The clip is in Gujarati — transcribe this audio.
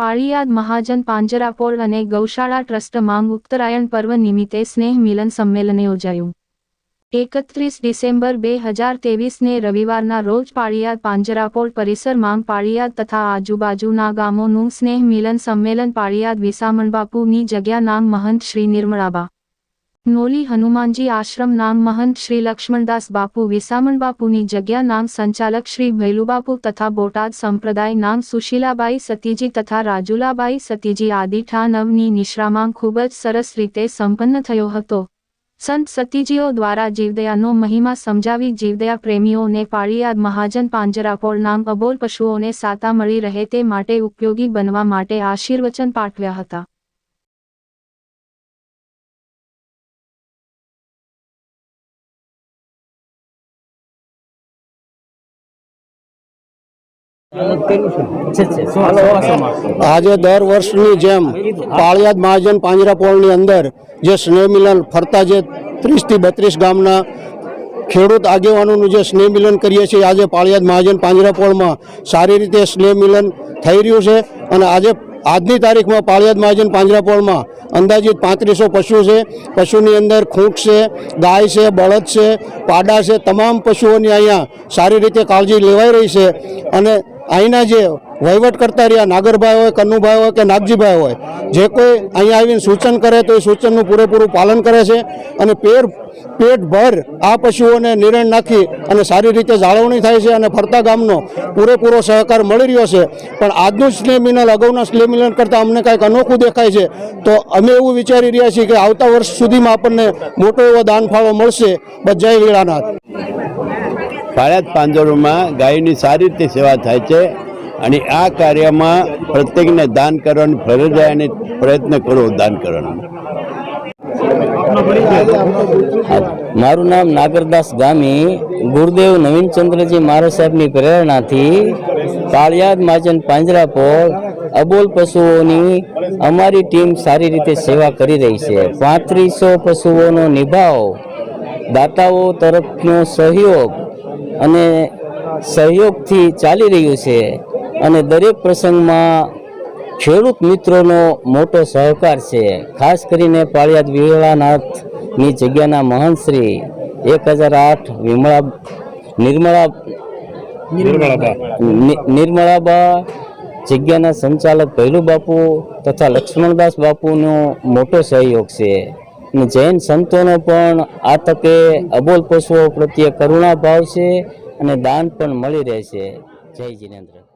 પાળિયાદ મહાજન પાંજરાપોળ અને ગૌશાળા ટ્રસ્ટ માંગ ઉત્તરાયણ પર્વ નિમિત્તે સ્નેહ મિલન સંમેલન યોજાયું. એકત્રીસ ડિસેમ્બર બે હજાર તેવીસને રવિવારના રોજ પાળિયાદ પાંજરાપોળ પરિસર માંગ પાળિયાદ તથા આજુબાજુના ગામોનું સ્નેહ મિલન સંમેલન પાળિયાદ વિસામણબાપુની જગ્યા નામ મહંત શ્રી નિર્મળાબા. નોલી હનુમાનજી આશ્રમ નામ મહંત શ્રી લક્ષ્મણદાસ બાપુ, વિસામણ જગ્યા નામ સંચાલક શ્રી ભૈલુબાપુ તથા બોટાદ સંપ્રદાય નામ સુશીલાબાઈ સતીજી તથા રાજુલાબાઈ સતીજી આદિઠાનવની નિશ્રામાંગ ખૂબ જ સરસ રીતે સંપન્ન થયો હતો. સંત સતીજીઓ દ્વારા જીવદયાનો મહિમા સમજાવી જીવદયા પ્રેમીઓને પાળિયાદ મહાજન પાંજરાપોળ નામ અબોલ પશુઓને સાતા મળી રહે તે માટે ઉપયોગી બનવા માટે આશીર્વચન પાઠવ્યા હતા. આજે દર વર્ષની જેમ પાળિયાદ મહાજન પાંજરાપોળની અંદર જે સ્નેહ મિલન ફરતા જે ત્રીસથી બત્રીસ ગામના ખેડૂત આગેવાનોનું જે સ્નેહ મિલન કરીએ છીએ, આજે પાળિયાદ મહાજન પાંજરાપોળમાં સારી રીતે સ્નેહ મિલન થઈ રહ્યું છે અને આજે આજની તારીખમાં પાળિયાદ મહાજન પાંજરાપોળમાં અંદાજિત પાંત્રીસો પશુ છે. પશુની અંદર ખૂંટ છે, ગાય છે, બળદ છે, પાડા છે, તમામ પશુઓની અહીંયા સારી રીતે કાળજી લેવાઈ રહી છે અને અહીંના જે વહીવટ કરતા રહ્યા, નાગરભાઈ હોય કન્નુભાઈ હોય કે નાગજીભાઈ હોય, જે કોઈ અહીંયા આવીને સૂચન કરે તો એ સૂચનનું પૂરેપૂરું પાલન કરે છે અને પેર પેટ ભર આ પશુઓને નિરણ નાખી અને સારી રીતે જાળવણી થાય છે અને ફરતા ગામનો પૂરેપૂરો સહકાર મળી રહ્યો છે. પણ આજનું મિલન, અગાઉના મિલન કરતાં અમને કાંઈક અનોખું દેખાય છે. તો અમે એવું વિચારી રહ્યા છીએ કે આવતા વર્ષ સુધીમાં આપણને મોટો એવો દાનફાળો મળશે. બસ જય વીરાનાથ પાળિયાદ પાંજરોમાં ગાયની સારી રીતે સેવા થાય છે અને આ કાર્યમાં પ્રત્યેકને દાન કરવાની ફરજ અને પ્રયત્ન કરો દાન કરવાનો. મારું નામ નાગરદાસ ગામી. ગુરુદેવ નવીનચંદ્રજી મહારાજ સાહેબની પ્રેરણાથી કાળિયાદ, માજન, પાંજરાપોળ, અબોલ પશુઓની અમારી ટીમ સારી રીતે સેવા કરી રહી છે. પાંત્રીસો પશુઓનો નિભાવ દાતાઓ તરફનો સહયોગ અને સહયોગથી ચાલી રહ્યું છે અને દરેક પ્રસંગમાં ખેડૂત મિત્રોનો મોટો સહકાર છે. ખાસ કરીને પાળિયાદ વિમળાનાથની જગ્યાના મહંતશ્રી એક હજાર આઠ વિમળા નિર્મળા નિર્મળાબા. જગ્યાના સંચાલક ભૈલુ બાપુ તથા લક્ષ્મણદાસ બાપુનો મોટો સહયોગ છે. અને જૈન સંતોનો પણ આ તકે અબોલ પશુઓ પ્રત્યે કરુણા ભાવ છે અને દાન પણ મળી રહે છે જય જિનેન્દ્ર.